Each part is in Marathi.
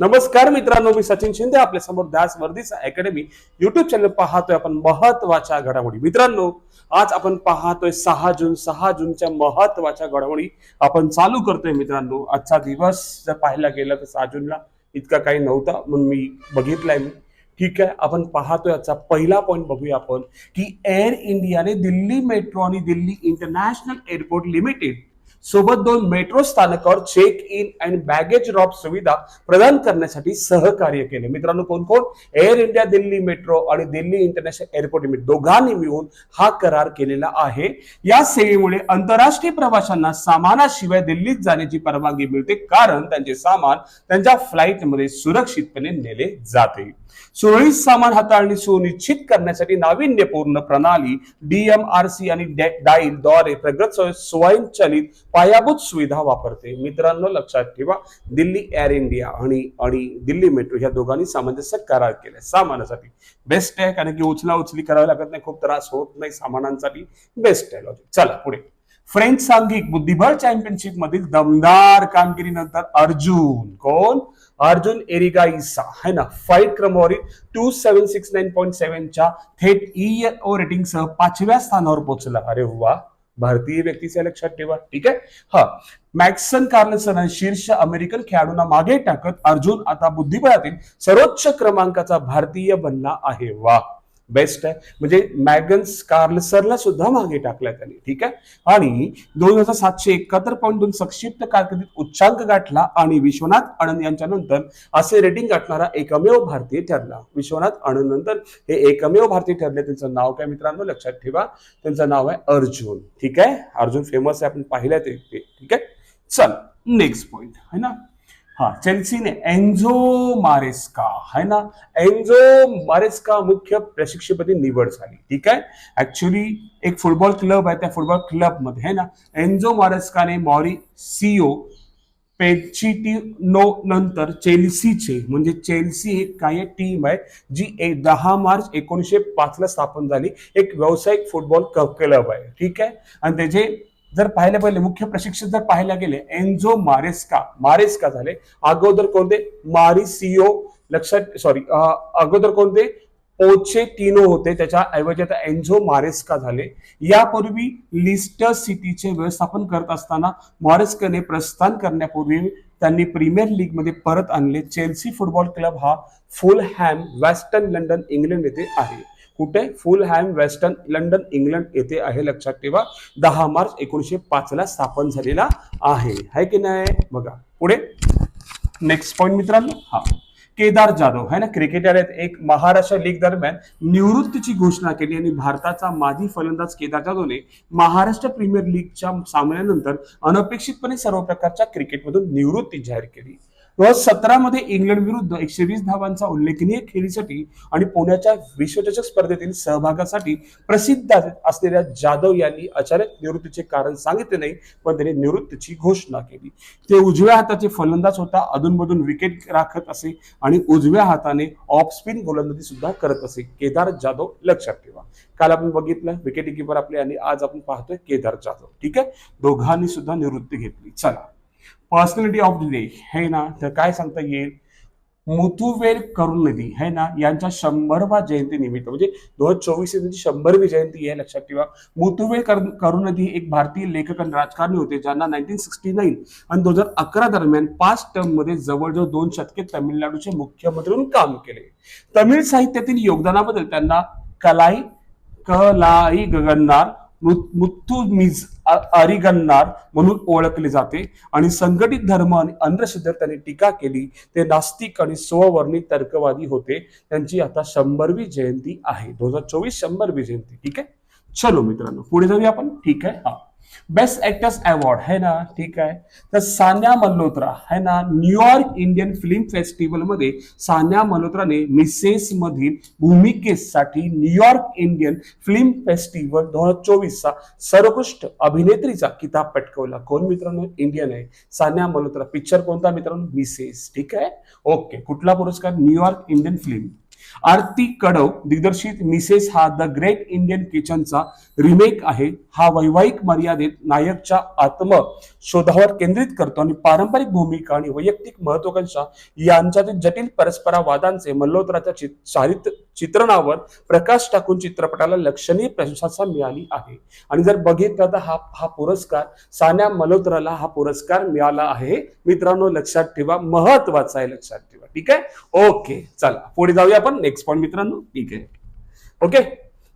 नमस्कार मित्रांनो मी सचिन शिंदे आपल्यासमोर दास वर्धीचा अकॅडमी युट्यूब चॅनल पाहतोय आपण महत्त्वाच्या घडामोडी. मित्रांनो आज आपण पाहतोय सहा जून सहा जूनच्या महत्त्वाच्या घडामोडी आपण चालू करतोय मित्रांनो. आजचा दिवस जर पाहायला गेला तर सहा जूनला इतका काही नव्हता म्हणून मी बघितलाय मी. ठीक आहे आपण पाहतोय आजचा पहिला पॉईंट बघूया आपण की एअर इंडियाने दिल्ली मेट्रो आणि दिल्ली इंटरनॅशनल एअरपोर्ट लिमिटेड सोबत दोन मेट्रो स्थानकावर check in and baggage drop सुविधा प्रदान करण्यासाठी सहकार्य केले. मित्रांनो कोण कोण? एअर इंडिया दिल्ली मेट्रो आणि दिल्ली इंटरनॅशनल एअरपोर्ट लिमिटेड दोघांनी मिळून हा करार केलेला आहे. या सेवेमुळे आंतरराष्ट्रीय प्रवाशांना सामानाशिवाय दिल्लीत जाण्याची परवानगी मिळते. कारण त्यांचे सामान त्यांच्या फ्लाईटमध्ये सुरक्षितपणे नेले जाते. सुरळीत सामान हाताळणी सुनिश्चित करण्यासाठी नाविन्यपूर्ण प्रणाली डीएमआरसी आणि डाईल द्वारे प्रगत स्वयंचलित पायाभूत सुविधा वापरते. मित्रांनो लक्षात ठेवा. दिल्ली एअर इंडिया आणि आणि दिल्ली मेट्रो ह्या दोघांनी सामंजस्य करार केले. सामानासाठी. बेस्ट आहे कारण की उचला उचली करावी लागत नाही. खूप त्रास होत नाही सामानांसाठी. बेस्ट आहे लॉजिक चला पुढे. फ्रेंच सांघिक बुद्धिबळ चॅम्पियनशिप मधील दमदार कामगिरीनंतर अर्जुन. कोण? अर्जुन एरिगा इसा है ना? फाईट क्रमवारी two seven six nine point सेव्हनच्या थेट ई ओ रेटिंगसह पाचव्या स्थानावर पोहोचला. अरे वा! भारतीय व्यक्तीच्या लक्षात ठेवा. ठीक आहे? हा. मॅक्सन कार्लसन शीर्ष अमेरिकन खेळाडूंना मागे टाकत अर्जुन आता बुद्धिबळातील सर्वोच्च क्रमांकाचा भारतीय बनला आहे. वा. बेस्ट आहे. म्हणजे मॅगन्स कार्लसरला सुद्धा मागे टाकलाय त्यांनी ठीक आहे? आणि दोन हजार सातशे एकाहत्तर पॉईंट दोन संक्षिप्त कारकिर्दीत उच्चांक गाठला आणि विश्वनाथ आनंद यांच्या नंतर असे रेटिंग गाठणारा एकमेव भारतीय ठरला. विश्वनाथ आनंद नंतर हे एकमेव भारतीय ठरले. त्यांचं नाव काय मित्रांनो? लक्षात ठेवा. त्यांचं नाव आहे अर्जुन ठीक आहे? अर्जुन फेमस आहे आपण पाहिलं ते ते. ठीक आहे? चल नेक्स्ट पॉइंट है ना? हा चेल्सीने एन्झो मारेस्का है ना? एन्झो मारेस्का मुख्य प्रशिक्षकपदी निवड झाली ठीक आहे? ऍक्च्युली एक फुटबॉल क्लब आहे त्या फुटबॉल क्लबमध्ये है ना? एन्झो मारेस्काने मॉरी सीओ पेचिटिनो नंतर चेल्सीचे म्हणजे चेल्सी एक काही टीम आहे जी एक दहा मार्च एकोणीसशे पाच ला स्थापन झाली. एक व्यावसायिक फुटबॉल क्लब आहे ठीक आहे? आणि त्याचे जर पाहायला पहिले मुख्य प्रशिक्षक जर पाहायला गेले एन्झो मारेस्का मारेस्का झाले. अगोदर कोणते? मारिसिओ लक्षात सॉरी अगोदर कोणते? पोचे होते त्याच्या ऐवजी आता एन्झो मारेस्का झाले. यापूर्वी लिस्टर सिटीचे व्यवस्थापन करत असताना मॉरेस्कने प्रस्थान करण्यापूर्वी त्यांनी प्रीमियर लीगमध्ये परत आणले. चेल्सी फुटबॉल क्लब हा Fulham western London England येथे आहे. कुठे? Fulham western London England येथे आहे. लक्षात ठेवा दहा मार्च एकोणीसशे पाच ला स्थापन झालेला आहे. है की नाही? बघा पुढे. नेक्स्ट पॉइंट मित्रांनो. हा. केदार जाधव है ना? क्रिकेटर आहेत. एक महाराष्ट्र लीग दरम्यान निवृत्तीची घोषणा केली आणि भारताचा माजी फलंदाज केदार जाधवने महाराष्ट्र प्रीमियर लीगच्या सामन्यानंतर अनपेक्षितपणे सर्व प्रकारच्या क्रिकेटमधून निवृत्ती जाहीर केली. दोन सतरामध्ये सतरा मध्ये इंग्लंड विरुद्ध एकशे वीस धावांचा उल्लेखनीय खेळीसाठी आणि पुण्याच्या विश्वचषक स्पर्धेतील सहभागासाठी प्रसिद्ध असलेल्या जाधव यांनी अचानक निवृत्तीचे कारण सांगितले नाही पण त्यांनी निवृत्तीची घोषणा केली. ते उजव्या हाताचे फलंदाज होता अधूनमधून विकेट राखत असे आणि उजव्या हाताने ऑफ स्पिन गोलंदाजी सुद्धा करत असे. केदार जाधव लक्षात ठेवा. काल आपण बघितलं विकेट किपर आपले आणि आज आपण पाहतोय केदार जाधव. ठीक आहे? दोघांनी सुद्धा निवृत्ती घेतली. चला. पर्सनॅलिटी ऑफ द डे है ना? तर काय सांगता येईल? मुथुवेल करुणनिधी है ना? यांच्या शंभरवा जयंती निमित्त. म्हणजे दोन हजार चोवीस त्यांची शंभरवी जयंती आहे लक्षात ठेवा. मुथुवेल करुण- करुणनिधी एक भारतीय लेखक आणि राजकारणी होते ज्यांना नाईन्टीन सिक्स्टी नाईन आणि दोन हजार अकरा दरम्यान पाच टर्ममध्ये जवळजवळ दोन शतके तमिळनाडूचे मुख्यमंत्री म्हणून काम केले. तमिळ साहित्यातील योगदानाबद्दल त्यांना कलाई कलाई गगननार मृ- मुत्तुमिज अरिगन्नार म्हणून ओळखले जाते. आणि संघटित धर्म आणि अंधश्रद्धेवर त्यांनी टीका केली. ते नास्तिक आणि स्ववर्णी तर्कवादी होते. त्यांची आता शंभरवी जयंती आहे. दोन हजार चोवीस शंभरवी जयंती. ठीक आहे? चलो मित्रांनो पुढे जाऊया आपण. ठीक आहे? हा. बेस्ट ऍक्टर्स अवॉर्ड है ना? ठीक आहे. तर सान्या मल्होत्रा है ना? न्यूयॉर्क इंडियन फिल्म फेस्टिवलमध्ये सान्या मल्होत्राने मिसेस मधील भूमिकेसाठी New York Indian film festival दोन हजार चोवीसचा सर्वोत्कृष्ट अभिनेत्रीचा किताब पटकवला. कोण मित्रांनो? इंडियन आहे. सान्या मल्होत्रा. पिक्चर कोणता मित्रांनो? मिसेस ठीक आहे? ओके कुठला पुरस्कार? New York Indian film Aarti Kadav दिग्दर्शित मिसेस हा द ग्रेट इंडियन किचनचा रिमेक आहे. हा वैवाहिक मर्यादेत नायकच्या आत्म शोधावर केंद्रित करतो आणि पारंपरिक भूमिका आणि वैयक्तिक महत्वाकांक्षा यांच्यातील जटिल परस्परावादांचे मल्लोदराच्या चित- चारित्र चित्रणावर प्रकाश टाकून चित्रपटाला लक्षणीय प्रशंसा मिळाली आहे. आणि जर बघितलं तर हा हा पुरस्कार सान्या मल्होत्राला हा पुरस्कार मिळाला आहे. मित्रांनो लक्षात ठेवा. महत्त्वाचा आहे लक्षात ठेवा. ठीक आहे? ओके चला. पुढे जाऊया आपण. नेक्स्ट पॉईंट मित्रांनो. ठीक आहे. ओके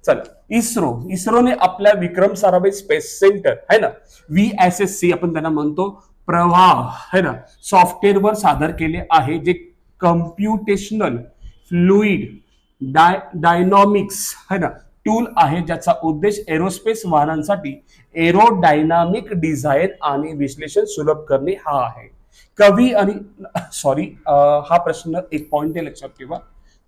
चला. इस्रो. इस्रोने आपल्या विक्रम साराभाई स्पेस सेंटर है ना? व्ही एस एस सी आपण त्यांना म्हणतो प्रवाह है ना? सॉफ्टवेअरवर सादर केले आहे जे कम्प्युटेशनल फ्लुईड डाय डायनॉमिक्स है ना? टूल आहे ज्याचा उद्देश एरोस्पेस वाहनांसाठी एरोडायनामिक डिझाईन आणि विश्लेषण सुलभ करणे हा आहे. कवी आणि सॉरी हा प्रश्न एक पॉइंट आहे लक्षात ठेवा.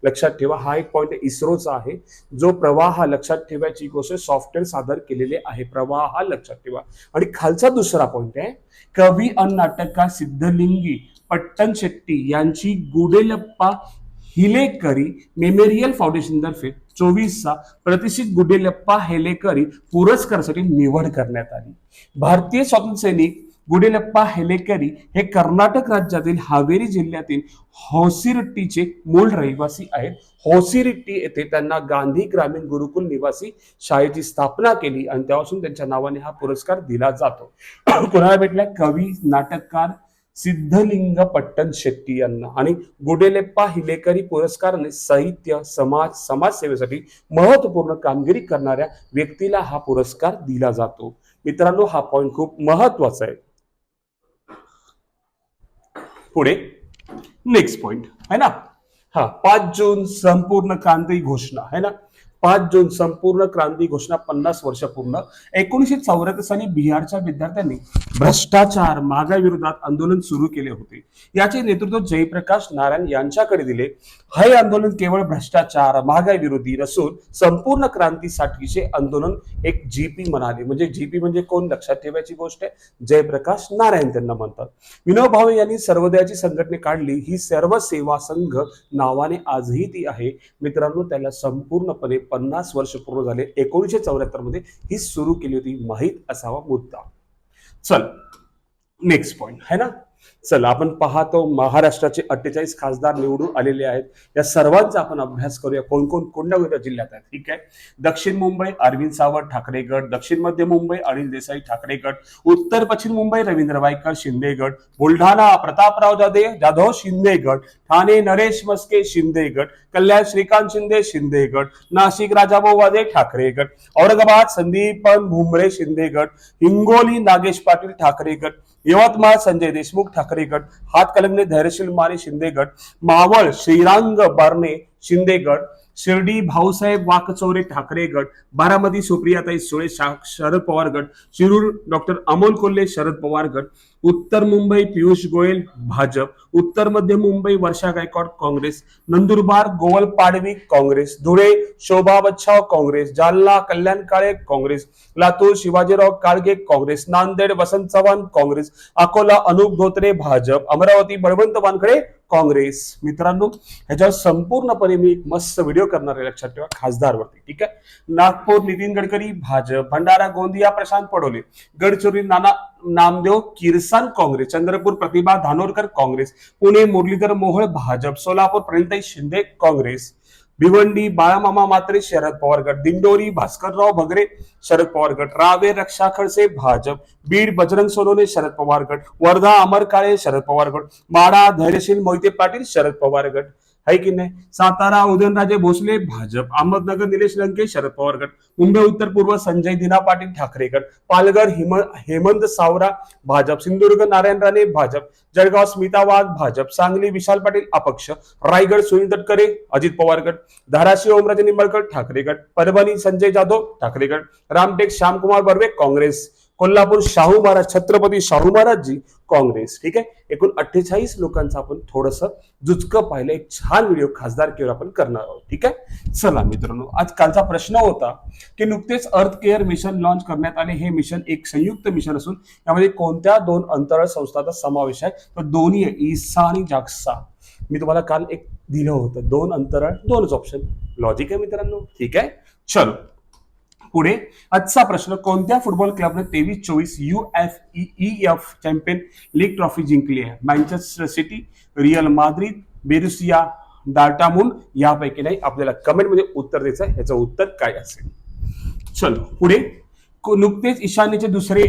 लक्षात ठेवा हा एक पॉइंट इस्रोचा आहे. जो प्रवाह हा लक्षात ठेवायची गोष्ट सॉफ्टवेअर सादर केलेले आहे. प्रवाह हा लक्षात ठेवा. आणि खालचा दुसरा पॉइंट आहे कवी आणि नाटककार सिद्धलिंगी पट्टन शेट्टी यांची गुडेलप्पा हिलेकरी मेमोरियल फाउंडेशनतर्फे चोवीसचा प्रतिष्ठित गुडेलप्पा हेलेकरी पुरस्कारासाठी निवड करण्यात आली. भारतीय स्वातंत्र्य सैनिक गुडेलप्पा हेलेकरी हे कर्नाटक राज्यातील हावेरी जिल्ह्यातील होसिरट्टीचे मूळ रहिवासी आहेत. होसिरिट्टी येथे त्यांना गांधी ग्रामीण गुरुकुल निवासी शाळेची स्थापना केली आणि तेव्हापासून त्यांच्या नावाने हा पुरस्कार दिला जातो. कोणाला भेटला? कवी नाटककार सिद्धलिंग पट्टन शेट्टी यांना. आणि गुडेलेप्पा हिलेकरी पुरस्काराने साहित्य समाज समाजसेवेसाठी महत्त्वपूर्ण कामगिरी करणाऱ्या व्यक्तीला हा पुरस्कार दिला जातो. मित्रांनो हा पॉईंट खूप महत्त्वाचा आहे. पुढे नेक्स्ट पॉइंट है ना? हा पाच जून संपूर्ण क्रांती घोषणा है ना? पाच जून संपूर्ण क्रांती घोषणा पन्नास वर्ष पूर्ण. एकोणीशे चौऱ्याहत्तर साली बिहारच्या विद्यार्थ्यांनी भ्रष्टाचार महागाई विरोधात आंदोलन सुरू केले होते. याचे नेतृत्व जयप्रकाश नारायण यांच्याकडे दिले. हे आंदोलन केवळ भ्रष्टाचार महागाई विरोधी नसून संपूर्ण क्रांतीसाठीचे आंदोलन एक जीपी म्हणाले. म्हणजे जीपी म्हणजे कोण? लक्षात ठेवायची गोष्ट आहे. जयप्रकाश नारायण त्यांना म्हणतात. विनोद भावे यांनी सर्वोदयाची संघटने काढली. ही सर्व सेवा संघ नावाने आजही ती आहे. मित्रांनो त्याला संपूर्णपणे पन्नास वर्ष पूर्ण झाले एकोणीसशे चौऱ्याहत्तरमध्ये ही सुरू केली होती माहीत असावा मुद्दा. चल नेक्स्ट पॉईंट है ना? चला आपण पाहतो महाराष्ट्राचे अठ्ठेचाळीस खासदार निवडून आलेले आहेत. या सर्वांचा आपण अभ्यास करूया. कोण कोण कोणत्या कोणत्या जिल्ह्यात आहेत? ठीक आहे? दक्षिण मुंबई अरविंद सावंत ठाकरे गट. दक्षिण मध्य मुंबई अनिल देसाई ठाकरे गट. उत्तर पश्चिम मुंबई रवींद्र वायकर शिंदे गट. बुलढाणा प्रतापराव जाधे जाधव शिंदे गट. ठाणे नरेश मस्के शिंदे गट. कल्याण श्रीकांत शिंदे शिंदे गट. नाशिक राजाभाऊ वादे ठाकरे गट. औरंगाबाद संदीपन भुमरे शिंदे गट. हिंगोली नागेश पाटील ठाकरे गट. यवतमाळ संजय देशमुख ठाकरे गट हातकलंगले धैर्यशील माने शिंदे गट मावळ श्रीरांग बारणे शिंदे गट शिर्डी भाऊसाहेब वाकचौरे ठाकरे गट बारामती सुप्रियाताई सुळे शा- शरद पवार गट शिरूर डॉक्टर अमोल कोल्हे शरद पवार गट उत्तर मुंबई पियुष गोयल भाजप. उत्तर मध्य मुंबई वर्षा गायकवाड काँग्रेस. नंदुरबार गोवल पाडवी काँग्रेस. धुळे शोभा बच्छाव काँग्रेस. जालना कल्याण काळे काँग्रेस. लातूर शिवाजीराव काळगे काँग्रेस. नांदेड वसंत चव्हाण काँग्रेस. अकोला अनुप धोत्रे भाजप. अमरावती बळवंत वानखडे काँग्रेस. मित्रांनो ह्याच्यावर संपूर्णपणे मी एक मस्त व्हिडिओ करणार आहे. लक्षात ठेवा खासदारवरती. ठीक आहे? नागपूर नितीन गडकरी भाजप. भंडारा गोंदिया प्रशांत पडोले. गडचिरोली नाना नामदेव किसान काँग्रेस चंद्रपूर प्रतिभा धानोरकर काँग्रेस पुणे मुरलीधर मोहोळ भाजप सोलापूर प्रणिताई शिंदे काँग्रेस भिवंडी बाळामामा मात्रे शरद पवार गट दिंडोरी भास्करराव भगरे शरद पवार गट रावे रक्षा खडसे भाजप बीड बजरंग सोनोने शरद पवार गट वर्धा अमर काळे शरद पवार गट माडा धैर्यशील मोहिते पाटील शरद पवार गट आहे की नाही? सातारा उदयनराजे भोसले भाजप अहमदनगर निलेश लंके शरद पवार गट मुंबई उत्तर पूर्व संजय दिना पाटील ठाकरे गट पालघर हिम हेमंत सावरा भाजप सिंधुदुर्ग नारायण राणे भाजप जळगाव स्मिता वाघ भाजप सांगली विशाल पाटील अपक्ष रायगड सुनील तटकरे अजित पवार गट धाराशिव ओमराजे निंबाळकर ठाकरे गट परभणी संजय जाधव ठाकरे गट रामटेक श्यामकुमार बर्वे काँग्रेस कोल्हापूर शाहू महाराज छत्रपती शाहू महाराजजी काँग्रेस. ठीक आहे? एकूण अठ्ठेचाळीस लोकांचं आपण थोडस जुचकं पाहिलं एक छान व्हिडिओ खासदार केअर आपण करणार आहोत. ठीक आहे? चला मित्रांनो आज कालचा प्रश्न होता की नुकतेच अर्थ केअर मिशन लॉन्च करण्यात आले. हे मिशन एक संयुक्त मिशन असून यामध्ये कोणत्या दोन अंतराळ संस्थांचा समावेश आहे? तर दोन्ही आहे इसा आणि जागसा. मी तुम्हाला काल एक दिलं होतं दोन अंतराळ दोनच ऑप्शन लॉजिक आहे मित्रांनो? ठीक आहे? चलो. पुढे आजचा प्रश्न कोणत्या फुटबॉल क्लबने तेवीस चोवीस U F E F champion league trophy जिंकली आहे? Manchester City Real Madrid Borussia डाटामून यापैकी नाही आपल्याला कमेंटमध्ये उत्तर द्यायचं आहे. ह्याचं उत्तर काय असेल? चलो पुढे. नुकतेच ईशान्येचे दुसरे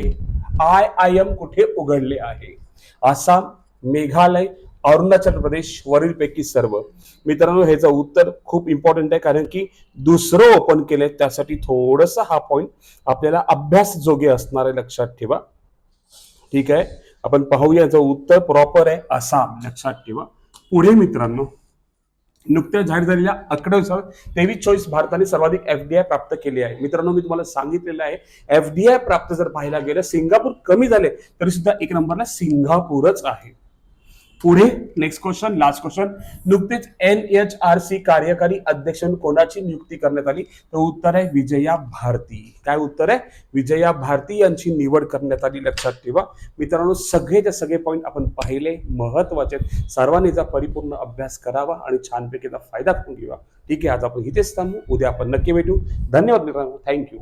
आय आय एम कुठे उघडले आहे? आसाम मेघालय अरुणाचल प्रदेश वरीलपैकी सर्व. मित्रांनो ह्याचं उत्तर खूप इम्पॉर्टंट आहे कारण की दुसरं ओपन केलंय त्यासाठी थोडंसं हा पॉइंट आपल्याला अभ्यास जोगे असणार आहे लक्षात ठेवा. ठीक आहे? आपण पाहूया याचं उत्तर प्रॉपर आहे आसाम लक्षात ठेवा. पुढे मित्रांनो नुकत्याच जाहीर झालेल्या आकड्यानुसार तेवीस चोवीस भारताने सर्वाधिक एफडीआय प्राप्त केली आहे. मित्रांनो मी तुम्हाला सांगितलेलं आहे एफडीआय प्राप्त जर पाहायला गेलं सिंगापूर कमी झाले तरी सुद्धा एक नंबरला सिंगापूरच आहे. पुढे नेक्स्ट क्वेश्चन लास्ट क्वेश्चन नुकतेच एन एच आर सी कार्यकारी अध्यक्ष कोणाची नियुक्ती करण्यात आली? तर उत्तर आहे विजया भारती. काय उत्तर आहे? विजया भारती यांची निवड करण्यात आली लक्षात ठेवा. मित्रांनो सगळेच्या सगळे पॉईंट आपण पाहिले महत्त्वाचे आहेत. सर्वांनी याचा परिपूर्ण अभ्यास करावा आणि छानपैकी याचा फायदा करून घेवा ठीक आहे आज आपण इथेच थांबू. उद्या आपण नक्की भेटू. धन्यवाद मित्रांनो. थँक्यू